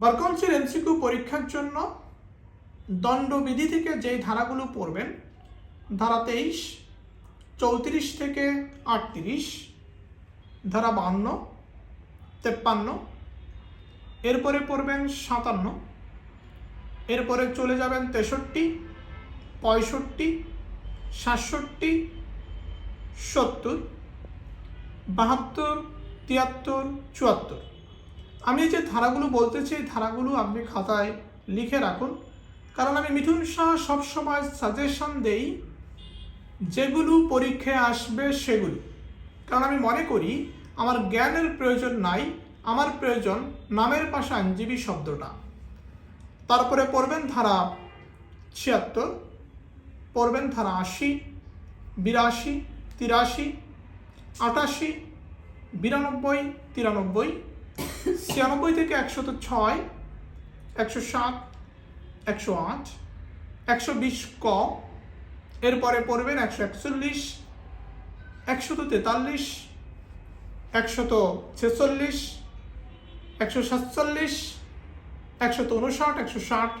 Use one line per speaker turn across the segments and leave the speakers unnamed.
বারকাউন্সিল MCQ পরীক্ষার জন্য দণ্ডবিধি থেকে যেই ধারাগুলো পড়বেন, ধারা তেইশ, চৌত্রিশ থেকে আটত্রিশ, ধারা বান্ন, তেপ্পান্ন, এরপরে পড়বেন সাতান্ন, এরপরে চলে যাবেন তেষট্টি, পঁয়ষট্টি, সাতষট্টি, সত্তর, বাহাত্তর, তিয়াত্তর, চুয়াত্তর। আমি যে ধারাগুলো বলতেছি এই ধারাগুলো আপনি খাতায় লিখে রাখুন। কারণ আমি মিঠুন শাহ সবসময় সাজেশন দেই, যেগুলো পরীক্ষায় আসবে সেগুলো। কারণ আমি মনে করি, আমার জ্ঞানের প্রয়োজন নাই, আমার প্রয়োজন নামের পাশে আইনজীবী শব্দটা। তারপরে পড়বেন ধারা ছিয়াত্তর, পড়বেন ধারা আশি, বিরাশি, তিরাশি, আটাশি, বিরানব্বই, তিরানব্বই ছিয়ানব্বই থেকে একশত ছয়, একশো সাত, একশো আট, একশো বিশ ক, এরপরে পড়বেন একশো একচল্লিশ, একশত তেতাল্লিশ, একশত ছেচল্লিশ, একশো সাতচল্লিশ, একশত উনষাট, একশো ষাট,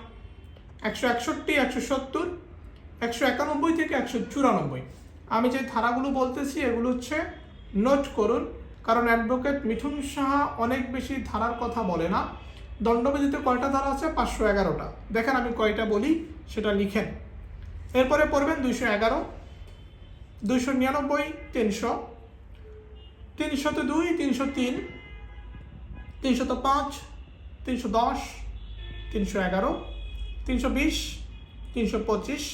একশো একষট্টি, একশো সত্তর, একশো একানব্বই থেকে একশো চুরানব্বই। আমি যে ধারাগুলো বলতেছি, এগুলো হচ্ছে নোট করুন কারণ অ্যাডভোকেট মিঠুন সাহা অনেক বেশি ধারার কথা বলে না। দণ্ডবিধিতে কয়টা ধারা আছে? পাঁচশো এগারোটা। দেখেন আমি কয়টা বলি, সেটা লিখেন। এরপরে পড়বেন দুইশো এগারো, দুইশো নিরানব্বই, তিনশো, তিনশত দুই, তিনশো তিন, তিনশত পাঁচ, তিনশো দশ, তিনশো এগারো, তিনশো বিশ, তিনশো পঁচিশ,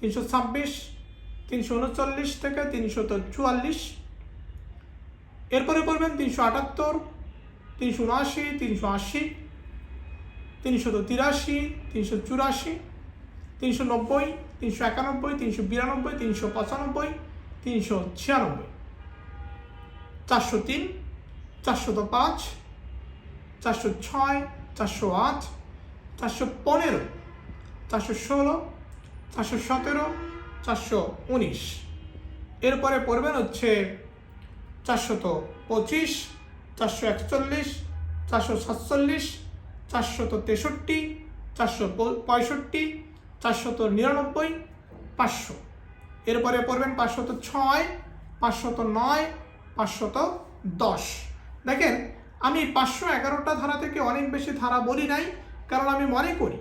তিনশো ছাব্বিশ, তিনশো উনচল্লিশ থেকে তিনশত চুয়াল্লিশ এরপরে পড়বেন তিনশো আটাত্তর, তিনশো উনআশি, তিনশো আশি তিনশত তিরাশি, তিনশো চুরাশি, তিনশো নব্বই, তিনশো একানব্বই, তিনশো বিরানব্বই, তিনশো পঁচানব্বই, তিনশো ছিয়ানব্বই। চারশো তিন চারশত পাঁচ, চারশো ছয়, চারশো আট, চারশো পনেরো, চারশো ষোলো, চারশো সতেরো, চারশো উনিশ। এরপরে পড়বেন হচ্ছে চারশত পঁচিশ, চারশো একচল্লিশ, চারশো সাতচল্লিশ, চারশত তেষট্টি, চারশো পঁয়ষট্টি, চারশত নিরানব্বই, পাঁচশো। এরপরে পড়বেন পাঁচশত ছয়, পাঁচশত নয়, পাঁচশত দশ। দেখেন, আমি পাঁচশো এগারোটা ধারা থেকে অনেক বেশি ধারা বলি নাই, কারণ আমি মনে করি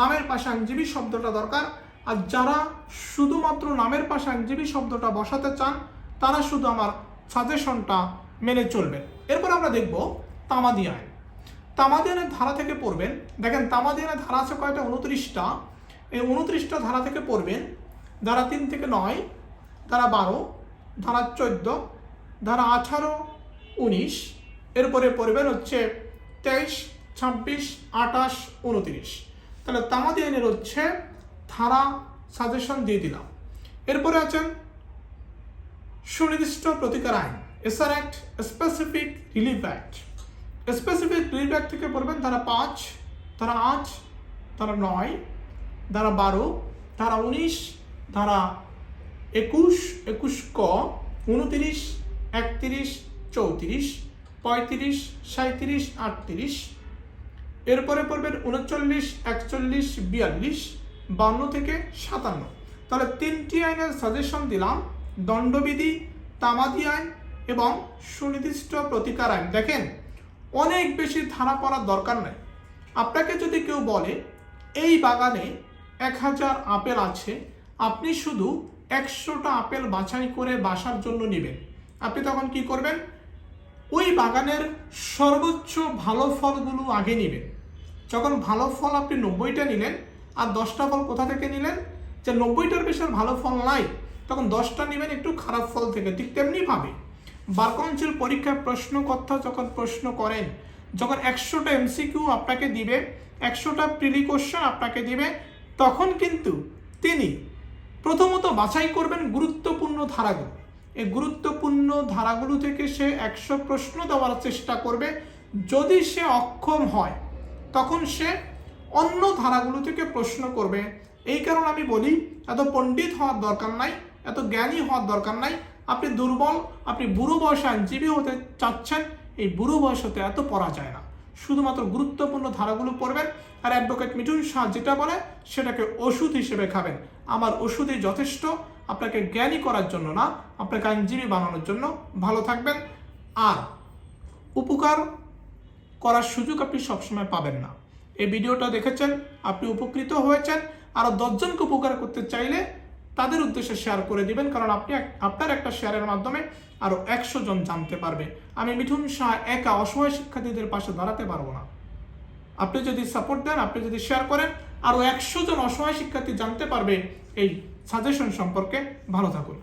নামের পাশে আইনজীবী শব্দটা দরকার। আর যারা শুধুমাত্র নামের পাশে আইনজীবী শব্দটা বসাতে চান, তারা শুধু আমার সাজেশনটা মেনে চলবেন। এরপর আমরা দেখব তামাদি আইন। তামাদি আইনের ধারা থেকে পড়বেন, দেখেন তামাদি আইনের ধারা আছে কয়টা? উনত্রিশটা। এই উনত্রিশটা ধারা থেকে পড়বেন, ধারা তিন থেকে নয়, ধারা বারো, ধারা চোদ্দ, ধারা আঠারো, উনিশ, এরপরে পড়বেন হচ্ছে তেইশ, ছাব্বিশ, আঠাশ, উনত্রিশ। তাহলে তামাদি আইনের হচ্ছে ধারা, সাজেশন দিয়ে দিলাম। এরপরে আছেন সুনির্দিষ্ট প্রতিকার আইন, SR act specific relief act specific relief act থেকে পড়বেন ধারা পাঁচ, ধারা আট, ধারা নয়, ধারা বারো, ধারা উনিশ, ধারা একুশ একুশ ক, উনতিরিশ, একত্রিশ, চৌত্রিশ, পঁয়ত্রিশ সাঁত্রিশ আটত্রিশ। এরপরে পড়বেন উনচল্লিশ, একচল্লিশ, বিয়াল্লিশ, বান্ন থেকে সাতান্ন। তাহলে তিনটি আইনের সাজেশন দিলাম। দণ্ডবিধি, তামাদি আইন এবং সুনির্দিষ্ট প্রতিকার আইন। দেখেন, অনেক বেশি ধারা পড়ার দরকার নাই। আপনাকে যদি কেউ বলে, এই বাগানে এক হাজার আপেল আছে, আপনি শুধু একশোটা আপেল বাছাই করে বাসার জন্য নেবেন। আপনি তখন কি করবেন? ওই বাগানের সর্বোচ্চ ভালো ফলগুলো আগে নেবেন। যখন ভালো ফল আপনি নব্বইটা নিলেন, আর দশটা ফল কোথা থেকে নিলেন? যে নব্বইটার বেশি ভালো ফল নাই তখন দশটা নেবেন একটু খারাপ ফল থেকে, ঠিক তেমনিভাবে। বার কাউন্সিল পরীক্ষায় প্রশ্নকর্তা যখন প্রশ্ন করেন, যখন একশোটা এমসিকিউ আপনাকে দিবে, একশোটা প্রিলি কোশ্চেন আপনাকে দিবে, তখন কিন্তু তিনি প্রথমত বাছাই করবেন গুরুত্বপূর্ণ ধারাগুলো। এই গুরুত্বপূর্ণ ধারাগুলো থেকে সে একশো প্রশ্ন দেওয়ার চেষ্টা করবে। যদি সে অক্ষম হয়, তখন সে অন্য ধারাগুলো থেকে প্রশ্ন করবে। এই কারণে আমি বলি, এত পণ্ডিত হওয়ার দরকার নাই। এত জ্ঞানী হওয়ার দরকার নাই। আপনি দুর্বল, আপনি বুড়ো বয়সে আইনজীবী হতে চাচ্ছেন, এই বুড়ো বয়স হতে এত পড়া যায় না। শুধুমাত্র গুরুত্বপূর্ণ ধারাগুলো পড়বেন আর অ্যাডভোকেট মিঠুন শাহ যেটা বলে, সেটাকে ওষুধ হিসেবে খাবেন। আমার ওষুধে যথেষ্ট, আপনাকে জ্ঞানী করার জন্য না, আপনাকে আইনজীবী বানানোর জন্য। ভালো থাকবেন। আর উপকার করার সুযোগ আপনি সবসময় পাবেন না। এই ভিডিওটা দেখেছেন, আপনি উপকৃত হয়েছেন। আরও দশজনকে উপকার করতে চাইলে তাদের উদ্দেশ্যে শেয়ার করে দিবেন, কারণ আপনি আপনার একটা শেয়ারের মাধ্যমে আরও একশো জন জানতে পারবে। আমি মিঠুন শাহ একা অসহায় শিক্ষার্থীদের পাশে দাঁড়াতে পারব না। আপনি যদি সাপোর্ট দেন, আপনি যদি শেয়ার করেন আরও একশো জন অসহায় শিক্ষার্থী জানতে পারবে এই সাজেশন সম্পর্কে। ভালো থাকুন।